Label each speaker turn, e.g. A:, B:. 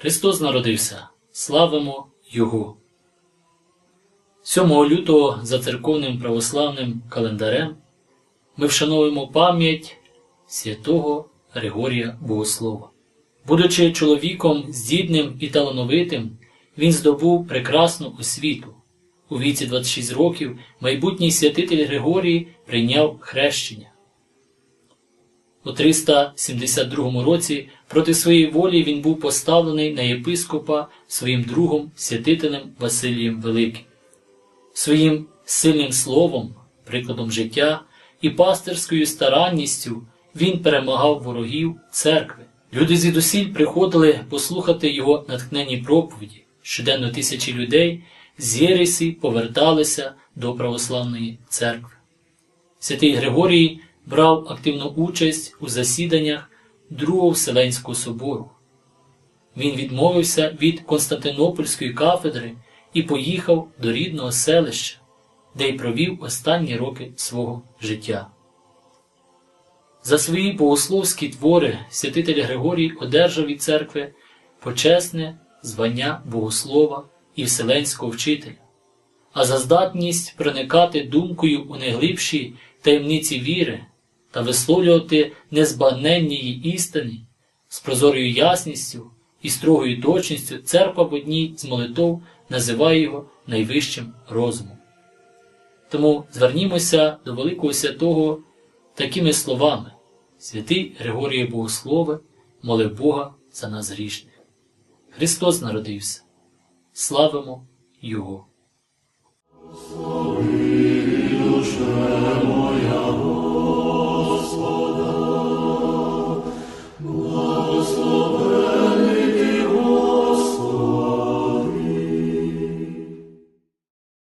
A: Христос народився, славимо Його. 7 лютого за церковним православним календарем ми вшановуємо пам'ять святого Григорія Богослова. Будучи чоловіком здібним і талановитим, він здобув прекрасну освіту. У віці 26 років майбутній святитель Григорій прийняв хрещення. У 372 році проти своєї волі він був поставлений на єпископа своїм другом святителем Василієм Великим. Своїм сильним словом, прикладом життя і пастирською старанністю він перемагав ворогів церкви. Люди звідусіль приходили послухати його натхненні проповіді. Щоденно тисячі людей з Єресі поверталися до православної церкви. Святий Григорій брав активну участь у засіданнях Другого Вселенського собору. Він відмовився від Константинопольської кафедри і поїхав до рідного селища, де й провів останні роки свого життя. За свої богословські твори святитель Григорій одержав від церкви почесне звання богослова і вселенського вчителя, а за здатність проникати думкою у найглибші таємниці віри та висловлювати незбагненні її істини з прозорою ясністю і строгою точністю церква в одній з молитов називає його найвищим розумом. Тому звернімося до Великого Святого такими словами: Святий Григоріє Богослове, моли Бога за нас грішних. Христос народився. Славимо Його!